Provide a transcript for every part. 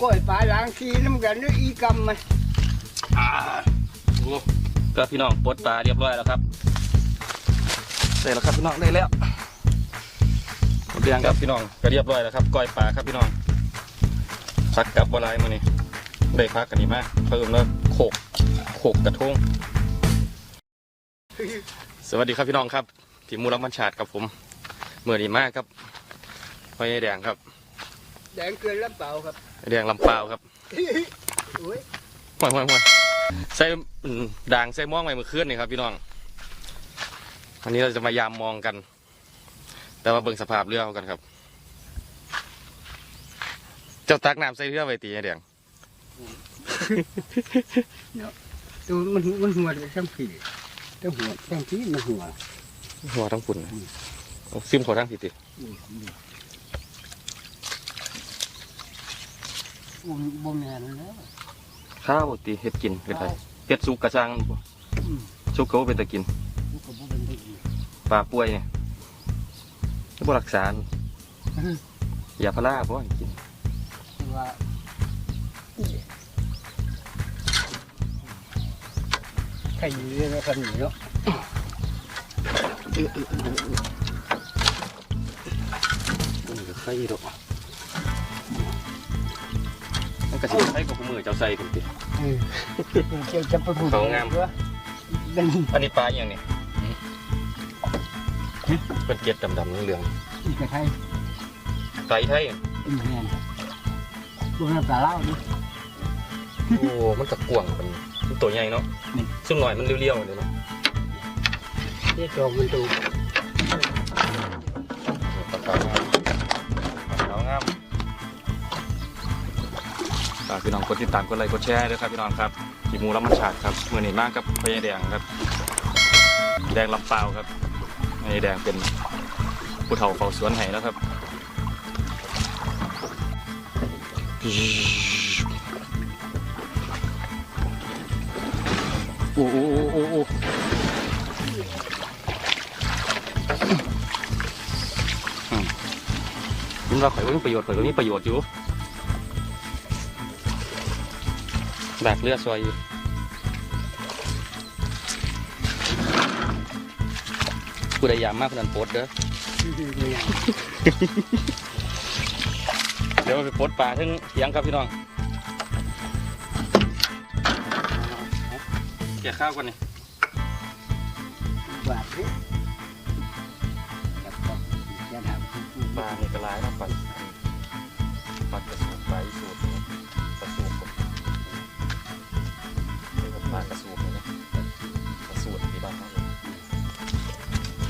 ก้อยปลาล้างขี้น้ำกันด้วยอีกำมันโอ้ก็พี่น้องปลดปลาเรียบร้อยแล้วครับเสร็จแล้วครับพี่น้องได้แล้วหมดเรียงครับพี่น้องก็เรียบร้อยแล้วครับก้อยปลาครับพี่น้องพักกับบลายมานี่ได้พักกันนี่มาเพิ่มแล้วโขกโขกกระทงสวัสดีครับพี่น้องครับทีมมูรักมันชาดครับผม เมื่อดีมากครับพ่อใหญ่แดงครับ แดงเกินแล้วเปล่าครับ แดงลำเปล่าครับโอ้ยห่วยห่วยห่วยใส่อืมด่างใส่ม่วงไปเมื่อคืนนี่ครับพี่น้องวันนี้เราจะมายามมองกัน แต่ว่าเบิ่งสภาพเรือเอากันครับ เจ้าตักน้ำใส่เรือไว้ตีไอ้แดงตัวมันมันหัวเลยทั้งผีทั้งหัวทั้งผีมันหัวหัวทั้งฝุ่นนะเอา ซิมเขาทั้งผิติอุ้มบ่แม่นแล้วข้าวตีเห็ดกินเห็ดไรเห็ดสุกกระชังบ่อืมสุกเขาเป็นตะกินมันก็บ่เป็นได้อีกปลาป่วยเนี่ยแล้วบ่รักษาอืมยาพลาราบ่ให้กินว่าใครอยู่เรื่องกันอยู่เนาะ นี่ก็ไข่ดอกมันก็สิไข่กับมือเจ้าใส่กันติเออเจ้าจะไปพูดเขางามว่าเป็นอันนี้ปลาอหย่างนี้เป็นเกล็ดดำๆเหลืองอีกกระไทยๆไตไทยอีกแม่นพวกนั้นปลาเล่าดิ โอ้ มันกระกวางมันมันตัวใหญ่เนาะนี่ ซึ่งหน่อยมันเรียวๆเลยเนาะเรียกจองมันดู ฝากพี่น้องกดติดตามกดไลค์กดแชร์ด้วยครับพี่น้องครับขีมูแล้วมันฉาดครับเมื่อนี้มากครับพญาแดงครับ แดงลำเปล่าครับพญาแดงเป็นผู้เฒ่าเฝ้าสวนไห้แล้วครับโอ้โอ้โอ้โอ้คุณว่าข่อยว่ามีประโยชน์ข่อยว่ามีประโยชน์อยู่ แบกเลือดซอยอยู่ผู้ใดยามมากคนนั้นโพสต์เด้อ เดี๋ยวไปโพสต์ปลาทั้งเทียงครับพี่น้องเกี่ยข้าวกันนี่บาทนี่ครับครับอย่าถามคุณครูปลานี่ก็ร้ายนะปลา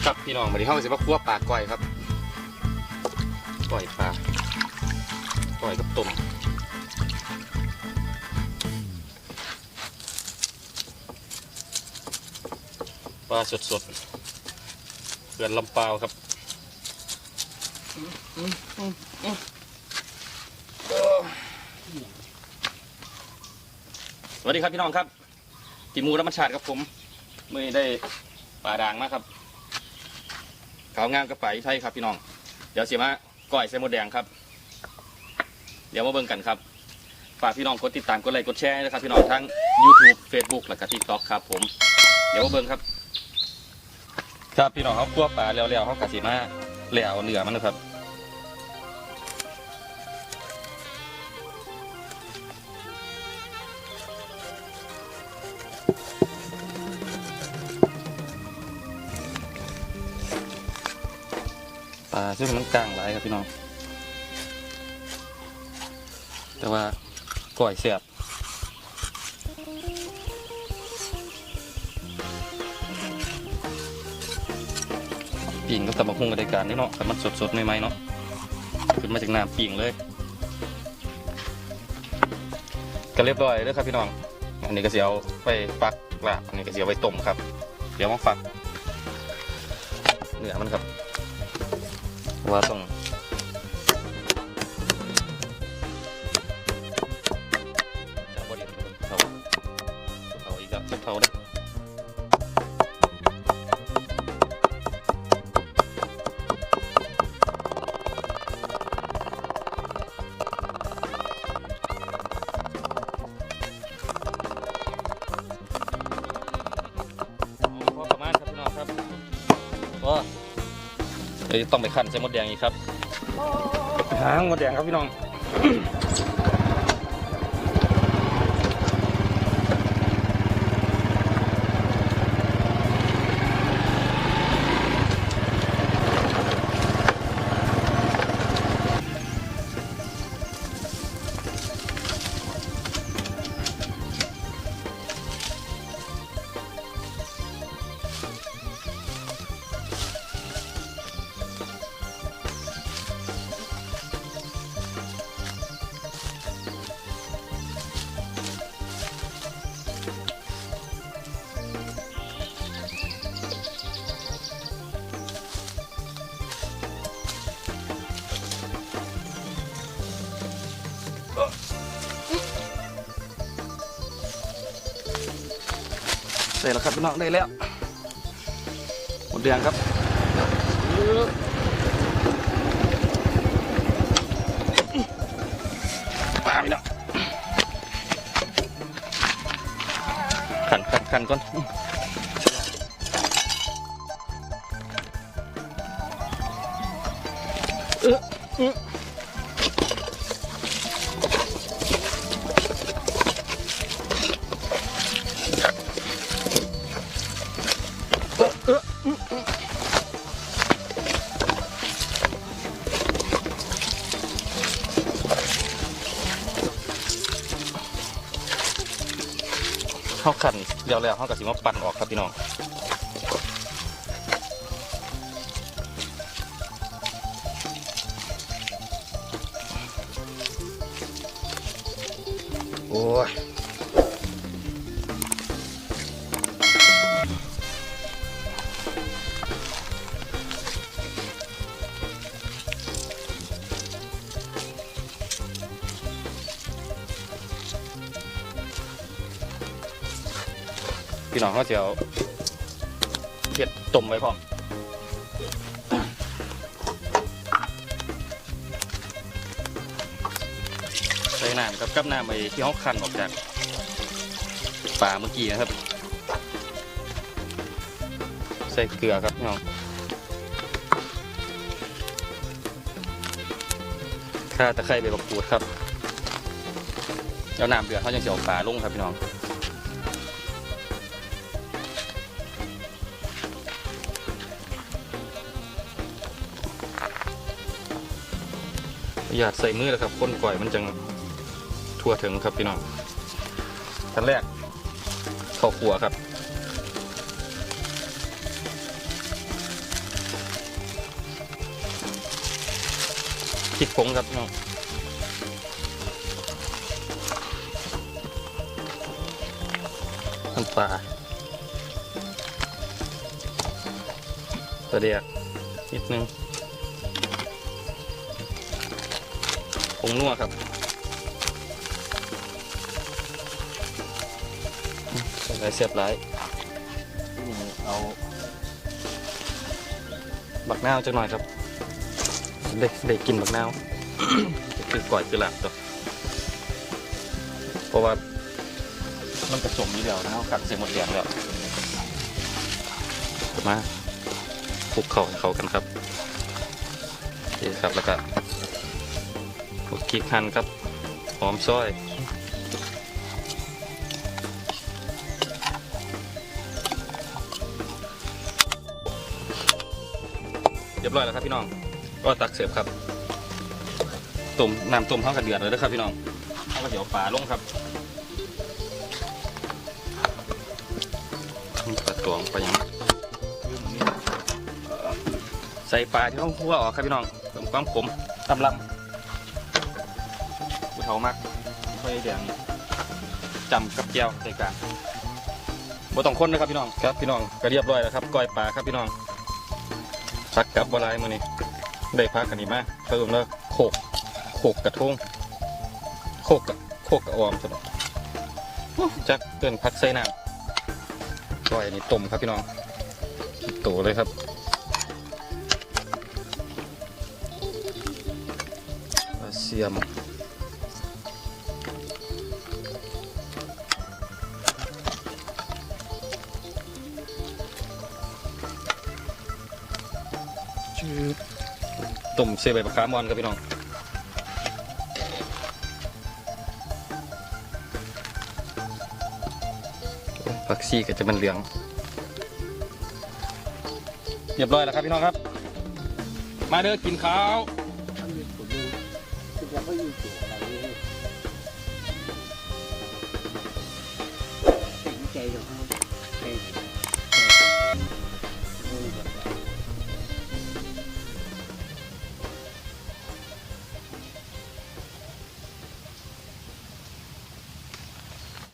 ครับพี่น้องมาดีเข้าสิว่าคั่วปลาก้อยครับก้อยปลาก้อยกับต้มปลาสดๆเขื่อนลำปาวครับสวัสดีครับพี่น้องครับตีหมูและมัชาติครับผมเมื่อนี้ได้ปลาด่างมาครับ ขาวงามกระป๋าไทยครับพี่น้อง เดี๋ยวเสียมาก้อยใส่หมดแดงครับ เดี๋ยวมาเบิ่งกันครับฝากพี่น้องกดติดตามกดไลค์กดแชร์นะครับพี่น้องทั้ง YouTube Facebook และก็ TikTok ครับผม เดี๋ยวมาเบิ่งครับ ครับพี่น้องเขาคั่วปลาแล้วๆเขากะสีมาแล้วเนื้อมันนะครับาซึ่งมันกลางหลายครับพี่น้อง แต่ว่าก่อยเสียบปิ่งก็ตำบักหุ่งกับรายการนี่เนาะแต่มันสดๆใหม่ๆเนาะขึ้นมาจากน้ำปิ่งเลยก็เรียบร้อยเลยครับพี่น้อง อันนี้ก็เสียวไปฟักลาบอันนี้ก็เสียวไปต้มครับ เดี๋ยวมาฟักเนื้อมันครับ ว่า เดี๋ยต้องไปขั้นใส่มดแดงอีกครับ หางมดแดงครับพี่น้อง เสร็จแล้วครับพี่น้องได้แล้วหมดแดงครับมาพี่น้องขันขันขันก่อนเออเออ เขาขันเดียวแล้วเขากับสิมาปั่นออกครับพี่น้อง พี่น้องเขาจะเอาเห็ดต้มไว้พร้อมใส่น้ำกับกับน้ำไอ้ที่เขาคั้นออกจากปลาเมื่อกี้นะครับ ใส่เกลือครับพี่น้องข่าตะไคร้ใบมะกรูดครับแล้วน้ำเดือดเขาจะเสียวปลาลงครับพี่น้อง หยาดใส่มือแล้วครับคนก่อยมันจังทั่วถึงครับพี่น้องขั้นแรกข้าวขัวครับพริกผงครับน้องน้ำปลาตัวเดียกนิดนึง ผงนัวครับใส่ไรเสียบไรเอาบักนาวจังหน่อยครับเด็กเด็กกินบักนาวคือก่อยคือหลับตัวเพราะว่ามันผสมอยู่แล้วนะครับกัดเสียหมดแดงแล้วมาคลุกเข้าเขากันครับนี่ครับแล้วก็ พวกกีคันครับ หอมซอยเรียบร้อยแล้วครับพี่น้อง ก็ตักเสิร์ฟครับ ต้มน้ำต้มเข้ากับเดือดเลยนะครับพี่น้องเอาก็เดี๋ยวปลาลงครับปลาตวงไปยังใส่ปลาที่ต้องคั่วออกครับพี่น้องเพิ่มความขมตำลำ ผู้เฒ่ามากไฟแดงจำกับแก้วใจกลางบ่ต้องคนนะครับพี่น้องครับพี่น้องก็เรียบร้อยแล้วครับก้อยปลาครับพี่น้องพักกับบลายมือนี้ได้พักกันนี่มาเพิ่มแล้วโขกโขกกระทงโขกกะโขกกระออมซะหน่อยโอ้จักเกินพักใส่น้ำก้อยอันนี้ต้มครับพี่น้องโตเลยครับเสียม ต้มเซใบมะขามอ่อนครับพี่น้องผักชีก็จะมันเหลือง เรียบร้อยแล้วครับพี่น้องครับ มาเด้อกินข้าว